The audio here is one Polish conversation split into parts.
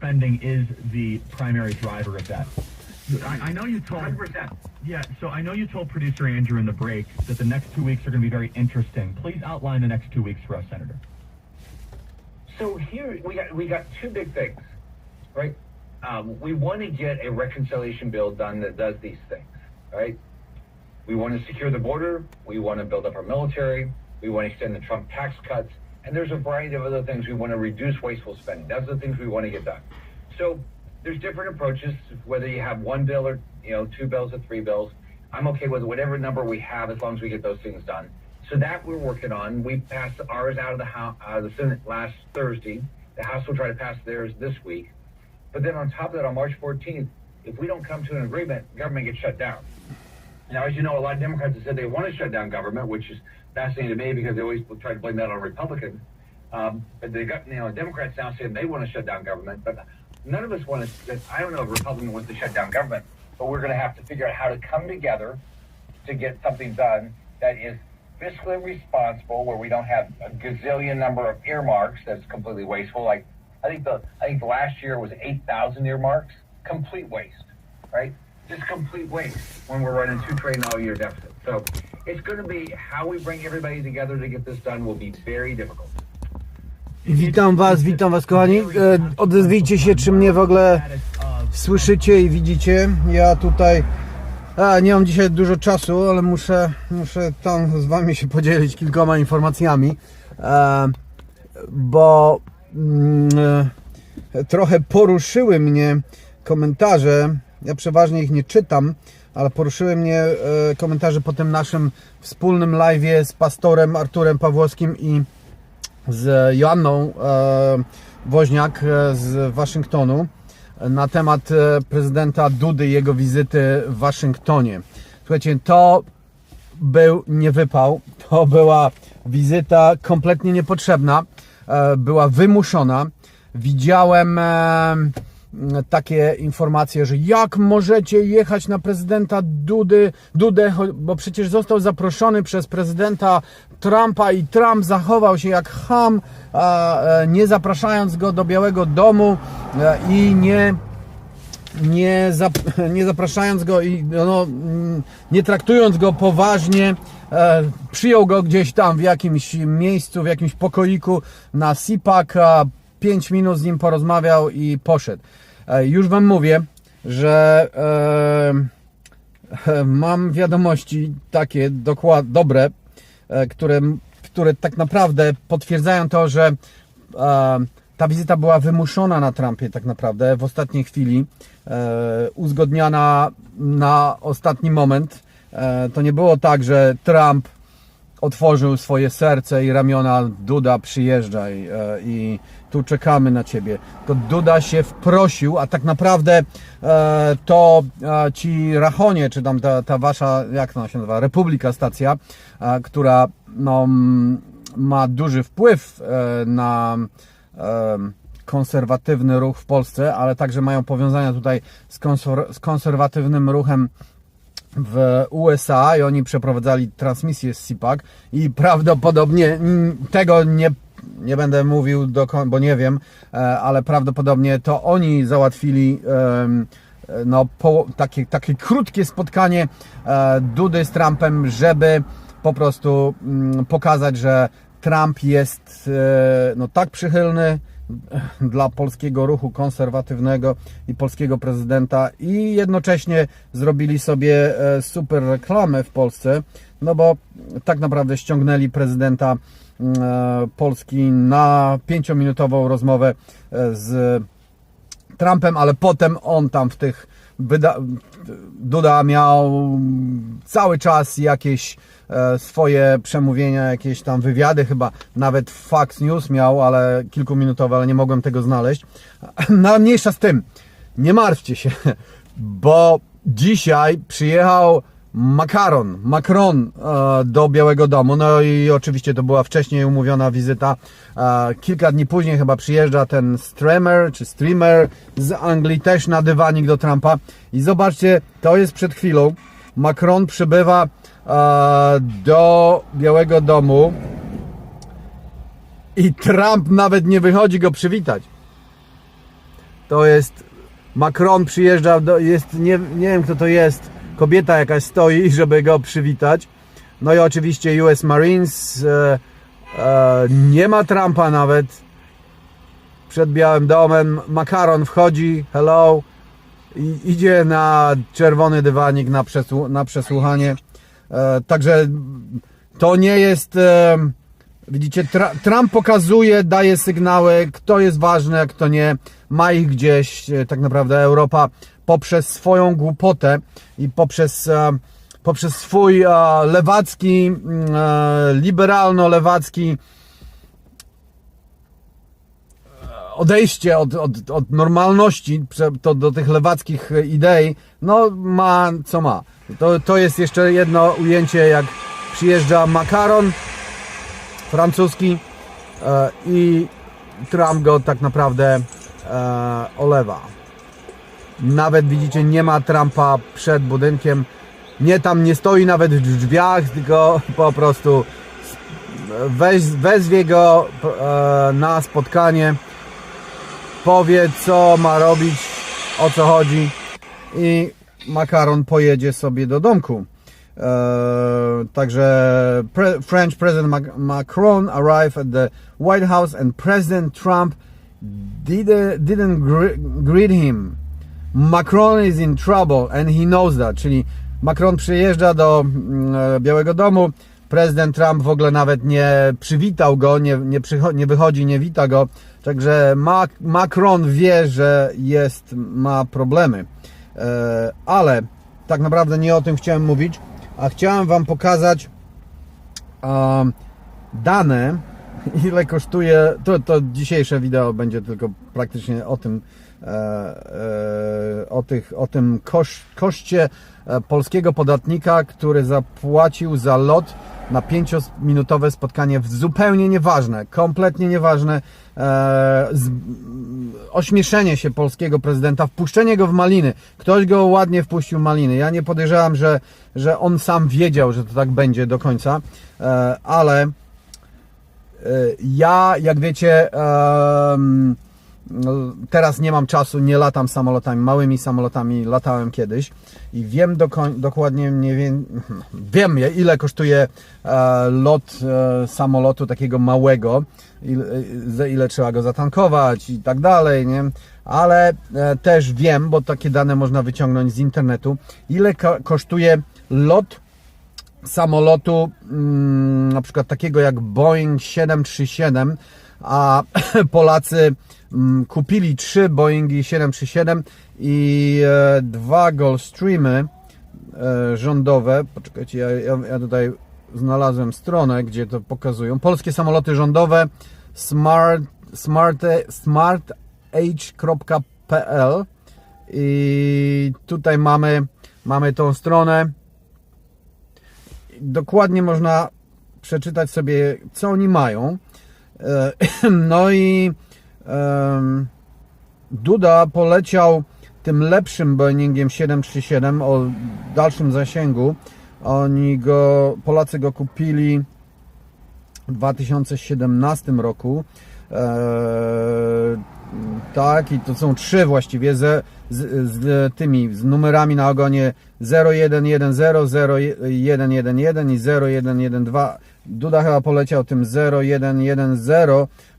spending is the primary driver of that. I, I know you told 100%. Yeah, so I know you told producer Andrew in the break that the next two weeks are going to be very interesting. Please outline the next two weeks for us, Senator. So here we got we got two big things, right? Um, we want to get a reconciliation bill done that does these things, right? We want to secure the border. We want to build up our military. We want to extend the Trump tax cuts, and there's a variety of other things. We want to reduce wasteful spending. That's the things we want to get done. So there's different approaches. Whether you have one bill or you know two bills or three bills, I'm okay with whatever number we have as long as we get those things done. So that we're working on. We passed ours out of the House, the Senate last Thursday. The House will try to pass theirs this week. But then on top of that, on March 14th, if we don't come to an agreement, government gets shut down. Now, as you know, a lot of Democrats have said they want to shut down government, which is fascinating to me because they always try to blame that on Republicans. Um, but they got, you know, Democrats now saying they want to shut down government, but none of us want to. I don't know if Republicans want to shut down government, but we're going to have to figure out how to come together to get something done that is fiscally responsible, where we don't have a gazillion number of earmarks that's completely wasteful. Like I think the I think last year was eight thousand earmarks, complete waste, right? Just complete waste when we're running two trillion dollar year deficit. So it's going to be how we bring everybody together to get this done will be very difficult. Witam Was, witam Was kochani. E, Odezwijcie się, czy mnie w ogóle słyszycie i widzicie. Ja tutaj a, nie mam dzisiaj dużo czasu, ale muszę, muszę tam z Wami się podzielić kilkoma informacjami, e, bo mm, e, trochę poruszyły mnie komentarze. Ja przeważnie ich nie czytam, ale poruszyły mnie e, komentarze po tym naszym wspólnym live z pastorem Arturem Pawłowskim i z Joanną e, Woźniak e, z Waszyngtonu na temat prezydenta Dudy i jego wizyty w Waszyngtonie. Słuchajcie, to był niewypał, to była wizyta kompletnie niepotrzebna, była wymuszona. Widziałem takie informacje, że jak możecie jechać na prezydenta Dudy, Dudę, bo przecież został zaproszony przez prezydenta Trumpa i Trump zachował się jak ham, e, nie zapraszając go do Białego Domu e, i nie nie, zap, nie zapraszając go i no, nie traktując go poważnie, e, przyjął go gdzieś tam w jakimś miejscu, w jakimś pokoiku na SIPAK, a 5 minut z nim porozmawiał i poszedł. E, już Wam mówię, że e, mam wiadomości takie dobre, e, które, które tak naprawdę potwierdzają to, że ta wizyta była wymuszona na Trumpie tak naprawdę w ostatniej chwili, uzgodniana na ostatni moment. To nie było tak, że Trump otworzył swoje serce i ramiona Duda przyjeżdżaj e, i tu czekamy na ciebie. Tylko Duda się wprosił, a tak naprawdę e, to e, ci Rachonie, czy tam ta, ta wasza, jak ona się nazywa, Republika stacja, która no, ma duży wpływ na konserwatywny ruch w Polsce, ale także mają powiązania tutaj z, konser- z konserwatywnym ruchem w USA i oni przeprowadzali transmisję z CIPAC i prawdopodobnie tego nie, nie będę mówił, do, bo nie wiem, e, ale prawdopodobnie to oni załatwili no, po, takie, takie krótkie spotkanie e, Dudy z Trumpem, żeby po prostu mm, pokazać, że Trump jest e, no, tak przychylny dla polskiego ruchu konserwatywnego i polskiego prezydenta i jednocześnie zrobili sobie e, super reklamę w Polsce, no bo tak naprawdę ściągnęli prezydenta e, Polski na pięciominutową rozmowę e, z Trumpem, ale potem on tam w tych Duda miał cały czas jakieś swoje przemówienia, jakieś tam wywiady, chyba nawet Fox News miał, ale kilkuminutowe, ale nie mogłem tego znaleźć. No mniejsza z tym, nie martwcie się, bo dzisiaj przyjechał Makaron, Macron e, do Białego Domu. No i oczywiście to była wcześniej umówiona wizyta. E, kilka dni później chyba przyjeżdża ten streamer czy streamer z Anglii też na dywanik do Trumpa. I zobaczcie, to jest przed chwilą. Macron przybywa e, do Białego Domu i Trump nawet nie wychodzi go przywitać. To jest Macron przyjeżdżał, do, jest, nie, nie wiem kto to jest, kobieta jakaś stoi, żeby go przywitać. No i oczywiście US Marines, e, e, nie ma Trumpa nawet. Przed Białym Domem Makaron wchodzi, hello, i idzie na czerwony dywanik na, przesłu- na przesłuchanie. E, także to nie jest. E, widzicie, Trump pokazuje, daje sygnały, kto jest ważny, a kto nie. Ma ich gdzieś, e, tak naprawdę Europa poprzez swoją głupotę i poprzez, poprzez swój lewacki, liberalno-lewacki odejście od, od, od normalności do tych lewackich idei, no ma co ma. To, to jest jeszcze jedno ujęcie, jak przyjeżdża makaron francuski e, i Trump go tak naprawdę e, olewa. Nawet widzicie, nie ma Trumpa przed budynkiem. Nie tam nie stoi nawet w drzwiach, tylko po prostu weź, wezwie go e, na spotkanie powie co ma robić, o co chodzi i makaron pojedzie sobie do domku. Eee, także pre French President Mac Macron arrived at the White House and President Trump did, didn't gre greet him. Macron is in trouble and he knows that. Czyli Macron przyjeżdża do mm, e, Białego Domu, prezydent Trump w ogóle nawet nie przywitał go, nie, nie, nie wychodzi, nie wita go. Także Mac Macron wie, że jest, ma problemy. E, ale tak naprawdę nie o tym chciałem mówić, a chciałem Wam pokazać um, dane, ile kosztuje. To, to dzisiejsze wideo będzie tylko praktycznie o tym, e, e, o, tych, o tym kosz, koszcie polskiego podatnika, który zapłacił za lot na 5-minutowe spotkanie zupełnie nieważne, kompletnie nieważne e, z, ośmieszenie się polskiego prezydenta, wpuszczenie go w maliny. Ktoś go ładnie wpuścił w maliny. Ja nie podejrzewam, że, że on sam wiedział, że to tak będzie do końca, e, ale e, ja, jak wiecie, em, no, teraz nie mam czasu, nie latam samolotami, małymi samolotami latałem kiedyś i wiem dokładnie, nie wiem, wiem ile kosztuje e, lot e, samolotu takiego małego, ile, ile trzeba go zatankować i tak dalej, nie? Ale e, też wiem, bo takie dane można wyciągnąć z internetu, ile ko- kosztuje lot samolotu, mm, na przykład takiego jak Boeing 737, a Polacy kupili trzy Boeingi 737 i e, dwa Gulfstreamy e, rządowe. Poczekajcie, ja, ja, tutaj znalazłem stronę, gdzie to pokazują. Polskie samoloty rządowe smart, smart, smartH.pl i tutaj mamy, mamy tą stronę dokładnie można przeczytać sobie, co oni mają. E, No i Duda poleciał tym lepszym Boeingiem 737 o dalszym zasięgu. Oni go, Polacy go kupili w 2017 roku. Tak, i to są trzy właściwie ze, z, z tymi z numerami na ogonie 0110, 0111 i 0112. Duda chyba poleciał tym 0110,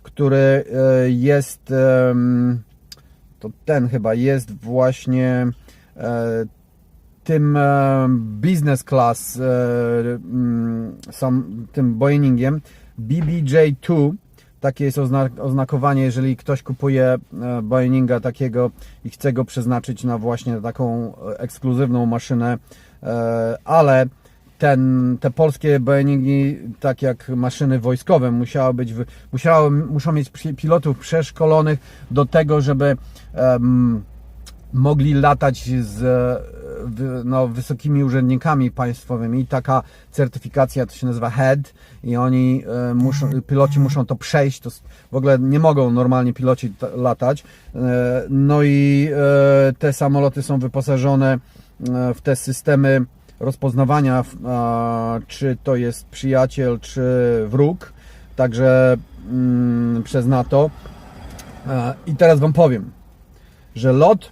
który e, jest to ten chyba jest właśnie e, tym e, business class mm, sam, tym Boeingiem BBJ2 takie jest oznak oznakowanie, jeżeli ktoś kupuje Boeinga takiego i chce go przeznaczyć na właśnie taką ekskluzywną maszynę, ale ten, te polskie Boeingi, tak jak maszyny wojskowe, musiały być, musiały, muszą mieć pi- pilotów przeszkolonych do tego, żeby em, mogli latać z no, wysokimi urzędnikami państwowymi. Taka certyfikacja to się nazywa HEAD i oni e, muszą, piloci muszą to przejść. To w ogóle nie mogą normalnie piloci latać. E, No i e, te samoloty są wyposażone e, w te systemy rozpoznawania, czy to jest przyjaciel, czy wróg. Także mm, przez NATO. E, I teraz Wam powiem. że lot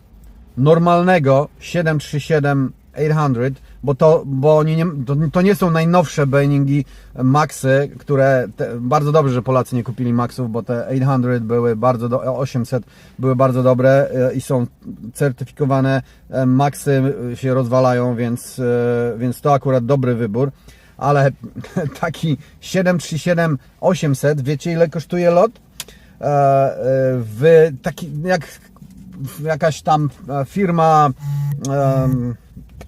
normalnego 737-800, bo to, bo oni nie, to, to nie są najnowsze Boeingi Maxy, które te, bardzo dobrze, że Polacy nie kupili Maxów, bo te 800 były bardzo do, 800 były bardzo dobre e, i są certyfikowane. E, Maxy się rozwalają, więc, e, więc to akurat dobry wybór. Ale taki 737-800, wiecie ile kosztuje lot? E, e, w taki, jak jakaś tam e, firma, em,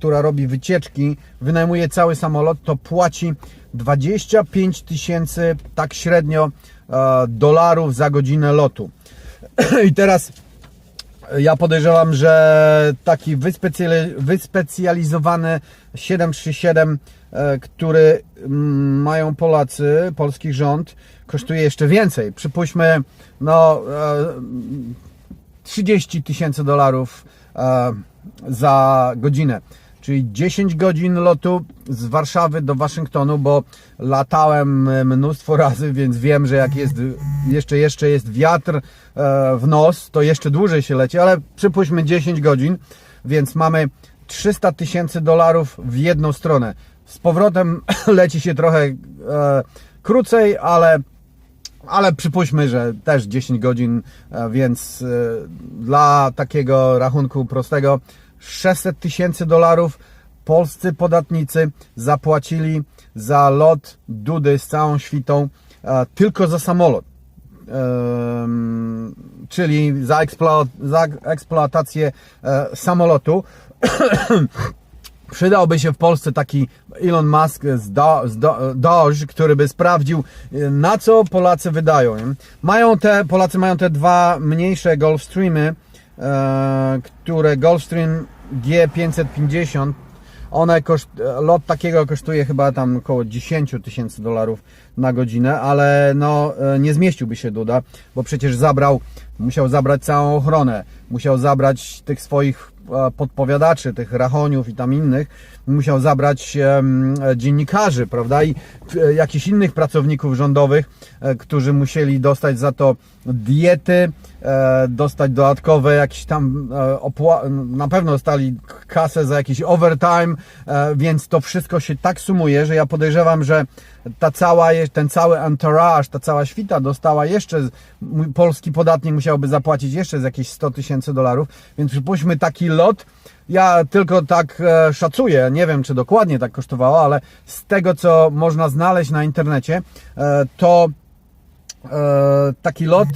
która robi wycieczki, wynajmuje cały samolot, to płaci 25 tysięcy, tak średnio, e, dolarów za godzinę lotu. I teraz ja podejrzewam, że taki wyspecjali- wyspecjalizowany 737, e, który mm, mają Polacy, polski rząd, kosztuje jeszcze więcej. Przypuśćmy, no, e, 30 tysięcy dolarów e, za godzinę. Czyli 10 godzin lotu z Warszawy do Waszyngtonu, bo latałem e, mnóstwo razy, więc wiem, że jak jest jeszcze, jeszcze jest wiatr e, w nos, to jeszcze dłużej się leci, ale przypuśćmy 10 godzin, więc mamy 300 tysięcy dolarów w jedną stronę. Z powrotem leci się trochę e, krócej, ale ale przypuśćmy, że też 10 godzin, e, więc e, dla takiego rachunku prostego 600 tysięcy dolarów polscy podatnicy zapłacili za lot Dudy z całą świtą e, tylko za samolot. Czyli za, eksplo, za eksploatację e, samolotu. Przydałby się w Polsce taki Elon Musk z, Do, z Do, Doge, który by sprawdził, y, na co Polacy wydają. Mają te, Polacy mają te dwa mniejsze Gulfstreamy, e, które Gulfstream G550, one koszt, lot takiego kosztuje chyba tam około 10 tysięcy dolarów na godzinę, ale no e, nie zmieściłby się Duda, bo przecież zabrał, musiał zabrać całą ochronę, musiał zabrać tych swoich e, podpowiadaczy, tych rachoniów i tam innych, musiał zabrać dziennikarzy, prawda, i e, jakichś innych pracowników rządowych, e, którzy musieli dostać za to diety, e, dostać dodatkowe jakieś tam opła- na pewno dostali kasę za jakiś overtime, więc to wszystko się tak sumuje, że ja podejrzewam, że ta cała, ten cały entourage, ta cała świta dostała jeszcze, polski podatnik musiałby zapłacić jeszcze z jakieś 100 tysięcy dolarów, więc przypuśćmy taki lot, ja tylko tak e, szacuję, nie wiem czy dokładnie tak kosztowało, ale z tego co można znaleźć na internecie, e, to e, taki lot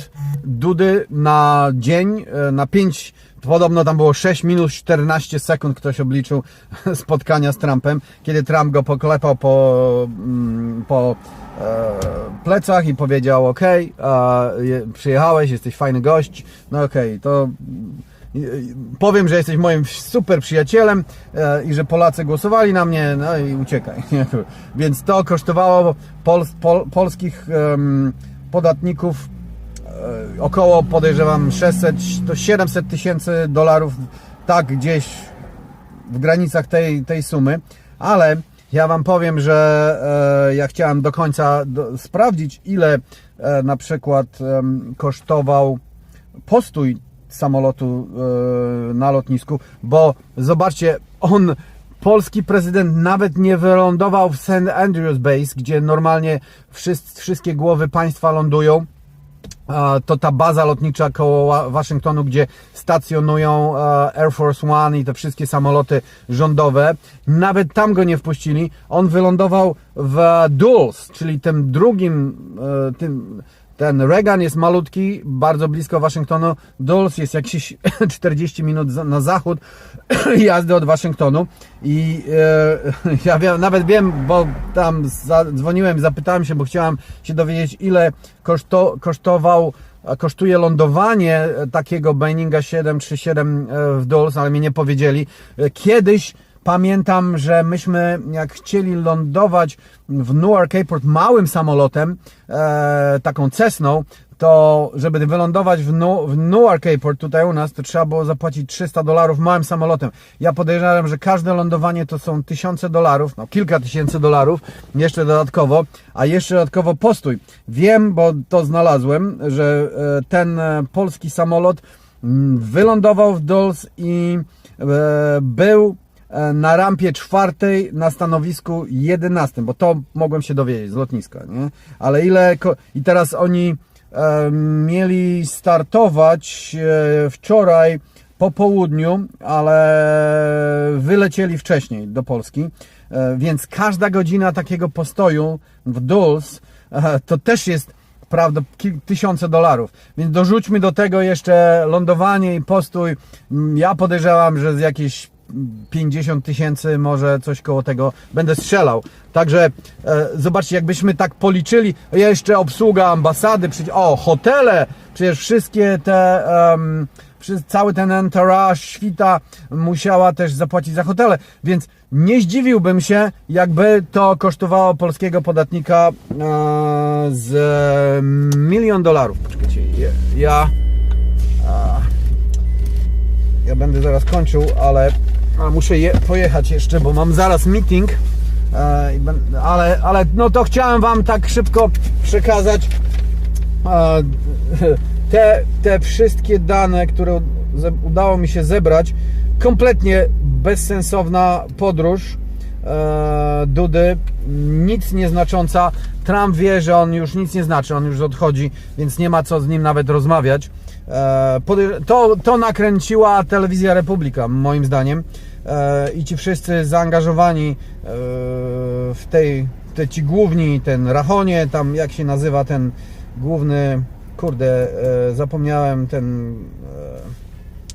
Dudy na dzień, na 5, podobno tam było 6 minut 14 sekund, ktoś obliczył spotkania z Trumpem, kiedy Trump go poklepał po, mm, po plecach i powiedział, ok, przyjechałeś, jesteś fajny gość, no okej, to i- i- powiem, że jesteś moim super przyjacielem e, i że Polacy głosowali na mnie, no i uciekaj. Więc to kosztowało pol, pol, polskich podatników e, około, podejrzewam, 600, to 700 tysięcy dolarów, tak gdzieś w granicach tej, tej sumy, ale ja Wam powiem, że e, ja chciałem do końca do, sprawdzić, ile na przykład kosztował postój samolotu e, na lotnisku, bo zobaczcie, on, polski prezydent nawet nie wylądował w St. Andrews Base, gdzie normalnie wszyscy, wszystkie głowy państwa lądują. To ta baza lotnicza koło Wa- Waszyngtonu, gdzie stacjonują e, Air Force One i te wszystkie samoloty rządowe. Nawet tam go nie wpuścili. On wylądował w Dulles, czyli tym drugim, e, tym, ten Reagan jest malutki, bardzo blisko Waszyngtonu. Dulles jest jakieś 40 minut na zachód jazdy od Waszyngtonu. I e, ja wiem, nawet wiem, bo tam zadzwoniłem, zapytałem się, bo chciałem się dowiedzieć, ile koszto, kosztował, kosztuje lądowanie takiego Boeinga 737 w Dulles, ale mi nie powiedzieli. E, Kiedyś Pamiętam, że myśmy jak chcieli lądować w Newark Airport małym samolotem, e, taką Cessną, to żeby wylądować w, nu, w Newark Airport tutaj u nas, to trzeba było zapłacić 300 dolarów małym samolotem. Ja podejrzewam, że każde lądowanie to są tysiące dolarów, no kilka tysięcy dolarów, jeszcze dodatkowo, a jeszcze dodatkowo postój. Wiem, bo to znalazłem, że e, ten e, polski samolot mm, wylądował w Dulles i e, był na rampie czwartej na stanowisku 11, bo to mogłem się dowiedzieć z lotniska, nie? Ale ile i teraz oni e, mieli startować e, wczoraj po południu, ale wylecieli wcześniej do Polski, e, więc każda godzina takiego postoju w Dulles e, to też jest prawda, tysiące dolarów. Więc dorzućmy do tego jeszcze lądowanie i postój. Mm, Ja podejrzewam, że z jakieś 50 tysięcy, może coś koło tego będę strzelał. Także e, zobaczcie, jakbyśmy tak policzyli, jeszcze obsługa ambasady, przecież, o, hotele, przecież wszystkie te, wszy- cały ten entourage, świta musiała też zapłacić za hotele, więc nie zdziwiłbym się, jakby to kosztowało polskiego podatnika e, z milion dolarów. Poczekajcie, ja, ja, ja będę zaraz kończył, ale muszę je, pojechać jeszcze, bo mam zaraz meeting. E, ale, ale no to chciałem Wam tak szybko przekazać e, te, te wszystkie dane, które udało mi się zebrać. Kompletnie bezsensowna podróż e, Dudy, nic nieznacząca. Trump wie, że on już nic nie znaczy, on już odchodzi, więc nie ma co z nim nawet rozmawiać. E, to, to nakręciła telewizja Republika, moim zdaniem. E, I ci wszyscy zaangażowani e, w tej, te ci główni, ten Rachonie, tam jak się nazywa ten główny, kurde, zapomniałem ten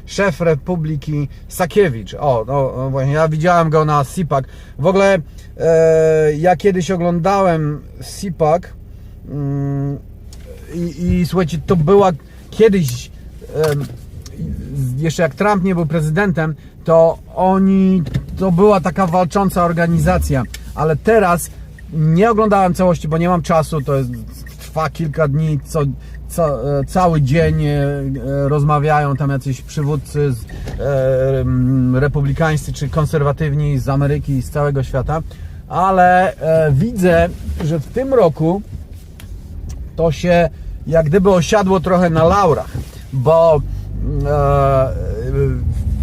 szef Republiki Sakiewicz. O, no, właśnie, ja widziałem go na SIPAC. W ogóle ja kiedyś oglądałem SIPAC mm, i, i słuchajcie, to była kiedyś jeszcze jak Trump nie był prezydentem, to oni, to była taka walcząca organizacja, ale teraz nie oglądałem całości, bo nie mam czasu, to jest, trwa kilka dni, co, co, e, cały dzień e, rozmawiają tam jacyś przywódcy z, e, republikańscy czy konserwatywni z Ameryki i z całego świata, ale widzę, że w tym roku to się jak gdyby osiadło trochę na laurach, bo e,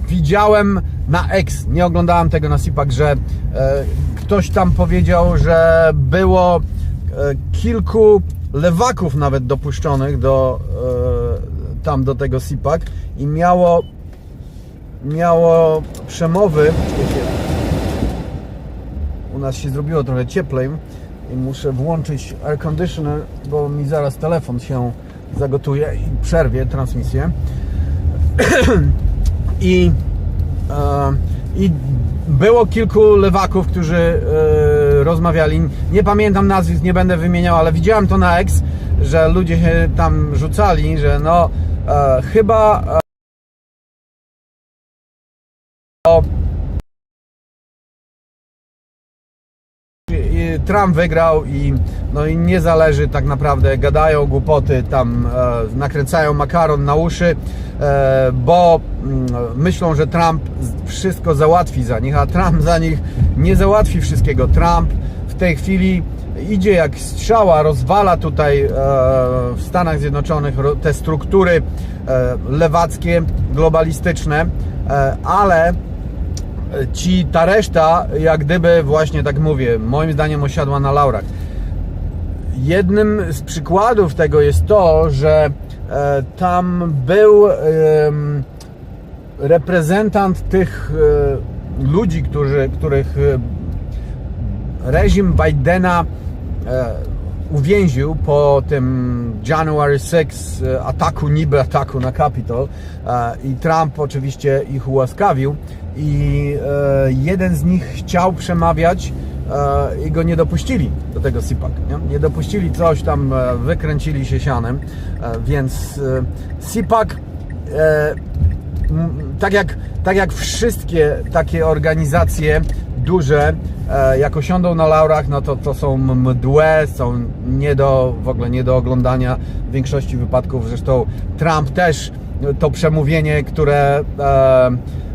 widziałem na X, nie oglądałem tego na SIPAC, że e, ktoś tam powiedział, że było e, kilku lewaków nawet dopuszczonych do e, tam do tego SIPAC i miało miało przemowy. U nas się zrobiło trochę cieplej i muszę włączyć air conditioner, bo mi zaraz telefon się zagotuje i przerwie transmisję. I, e, I było kilku lewaków, którzy e, rozmawiali. Nie pamiętam nazwisk, nie będę wymieniał, ale widziałem to na X, że ludzie się tam rzucali, że no e, chyba Trump wygrał i no i nie zależy tak naprawdę, gadają głupoty, tam e, nakręcają makaron na uszy, e, bo mm, myślą, że Trump wszystko załatwi za nich, a Trump za nich nie załatwi wszystkiego. Trump w tej chwili idzie jak strzała, rozwala tutaj e, w Stanach Zjednoczonych te struktury e, lewackie, globalistyczne, e, ale ci ta reszta, jak gdyby właśnie tak mówię, moim zdaniem osiadła na laurach. Jednym z przykładów tego jest to, że e, tam był reprezentant tych e, ludzi, którzy, których e, reżim Bidena uwięził po tym January 6 e, ataku, niby ataku na Capitol i Trump oczywiście ich ułaskawił i e, jeden z nich chciał przemawiać e, i go nie dopuścili do tego SIPAC. Nie, nie dopuścili coś tam, e, wykręcili się sianem, więc SIPAC tak jak, tak jak wszystkie takie organizacje duże, jak osiądą na laurach, no to to są mdłe, są nie do, w ogóle nie do oglądania w większości wypadków. Zresztą Trump też to przemówienie, które,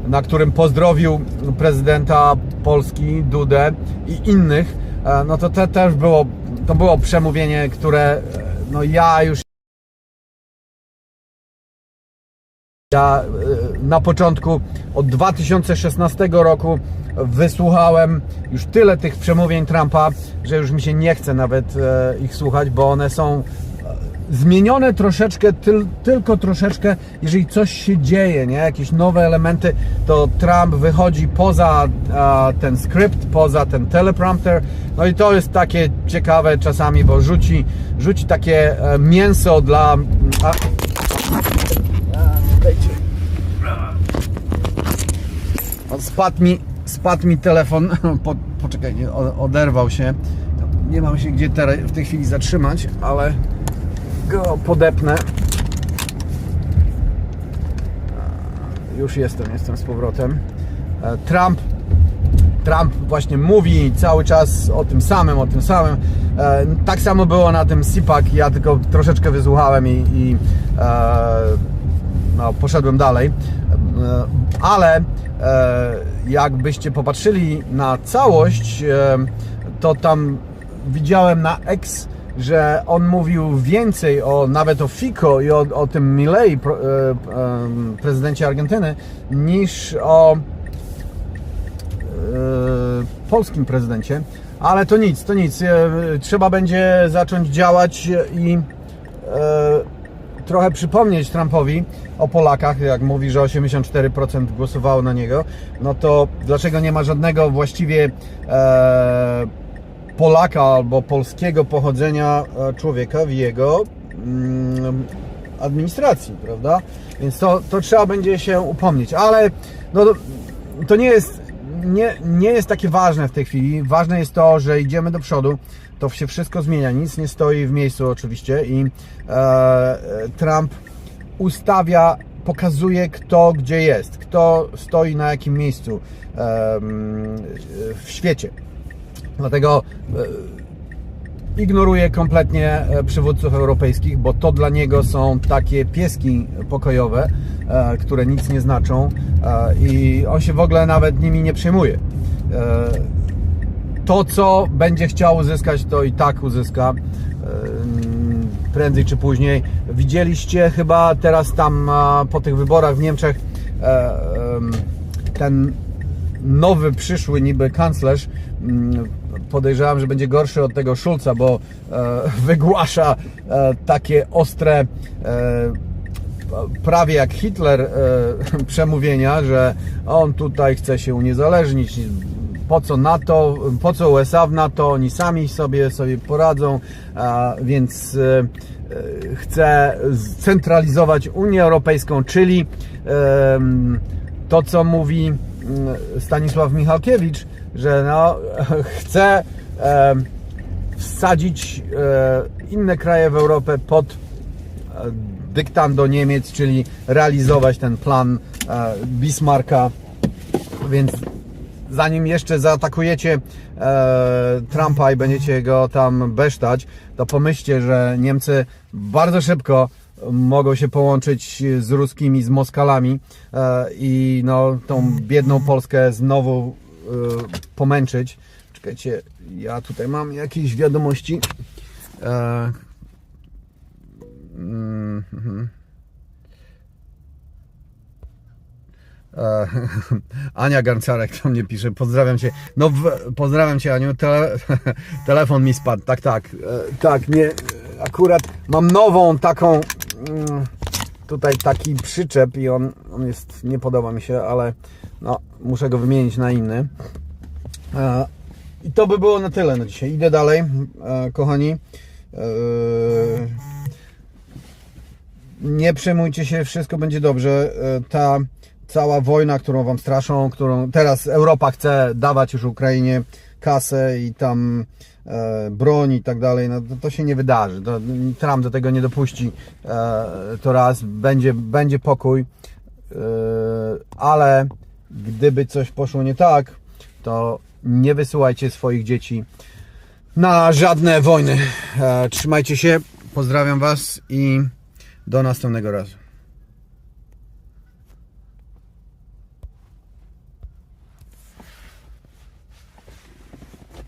na którym pozdrowił prezydenta Polski, Dudę i innych, e, no to te też było, to było przemówienie, które e, no ja już Ja e, na początku od 2016 roku wysłuchałem już tyle tych przemówień Trumpa, że już mi się nie chce nawet ich słuchać, bo one są zmienione troszeczkę, tyl, tylko troszeczkę, jeżeli coś się dzieje, nie? jakieś nowe elementy, to Trump wychodzi poza a, ten skrypt, poza ten teleprompter, no i to jest takie ciekawe czasami, bo rzuci, rzuci takie e, mięso dla... A, Spadł mi, spadł mi telefon. Po, poczekaj, oderwał się. Nie mam się gdzie w tej chwili zatrzymać, ale go podepnę. Już jestem, jestem z powrotem. E, Trump Trump właśnie mówi cały czas o tym samym, o tym samym. E, tak samo było na tym CPAC, ja tylko troszeczkę wysłuchałem i, i e, no, poszedłem dalej. Ale jakbyście popatrzyli na całość, to tam widziałem na X, że on mówił więcej o nawet o Fico i o, o tym Milei, e, e, prezydencie Argentyny, niż o e, polskim prezydencie, ale to nic, to nic. Trzeba będzie zacząć działać i trochę przypomnieć Trumpowi o Polakach, jak mówi, że 84% głosowało na niego, no to dlaczego nie ma żadnego właściwie e, Polaka albo polskiego pochodzenia e, człowieka w jego mm, administracji, prawda? Więc to, to trzeba będzie się upomnieć, ale no, to nie jest, nie, nie jest takie ważne w tej chwili. Ważne jest to, że idziemy do przodu. To się wszystko zmienia, nic nie stoi w miejscu oczywiście i e, Trump ustawia, pokazuje kto gdzie jest, kto stoi na jakim miejscu w świecie. Dlatego e, ignoruje kompletnie e, przywódców europejskich, bo to dla niego są takie pieski pokojowe, e, które nic nie znaczą i on się w ogóle nawet nimi nie przejmuje. To, co będzie chciał uzyskać, to i tak uzyska prędzej czy później. Widzieliście chyba teraz tam po tych wyborach w Niemczech em, ten nowy, przyszły niby kanclerz podejrzewam, że będzie gorszy od tego Schulza, bo e, wygłasza e, takie ostre e, prawie jak Hitler e, przemówienia, że on tutaj chce się uniezależnić. Po co NATO, po co USA w NATO, oni sami sobie sobie poradzą, a, więc e, e, chce centralizować Unię Europejską, czyli em, to, co mówi mm, Stanisław Michalkiewicz, że no, chce em, wsadzić e, inne kraje w Europę pod e, dyktando Niemiec, czyli realizować ten plan e, Bismarcka. Więc zanim jeszcze zaatakujecie e, Trumpa i będziecie go tam besztać, to pomyślcie, że Niemcy bardzo szybko mogą się połączyć z ruskimi, z Moskalami e, i no, tą biedną Polskę znowu e, pomęczyć. Czekajcie, ja tutaj mam jakieś wiadomości. E, mhm. E, Ania Garncarek do mnie pisze, pozdrawiam Cię. No, w, pozdrawiam Cię Aniu, Tele, telefon mi spadł, tak, tak, e, tak, nie, akurat mam nową taką, mm, tutaj taki przyczep i on, on jest, nie podoba mi się, ale no, muszę go wymienić na inny. E, I to by było na tyle na dzisiaj. Idę dalej, e, kochani. E, nie przejmujcie się, wszystko będzie dobrze. Ta cała wojna, którą wam straszą, którą teraz Europa chce dawać już Ukrainie kasę i tam e, broń i tak dalej, no to, to się nie wydarzy. To, Trump do tego nie dopuści. E, to raz, będzie, będzie pokój, e, ale gdyby coś poszło nie tak, to nie wysyłajcie swoich dzieci na żadne wojny. E, trzymajcie się, pozdrawiam Was i do następnego razu.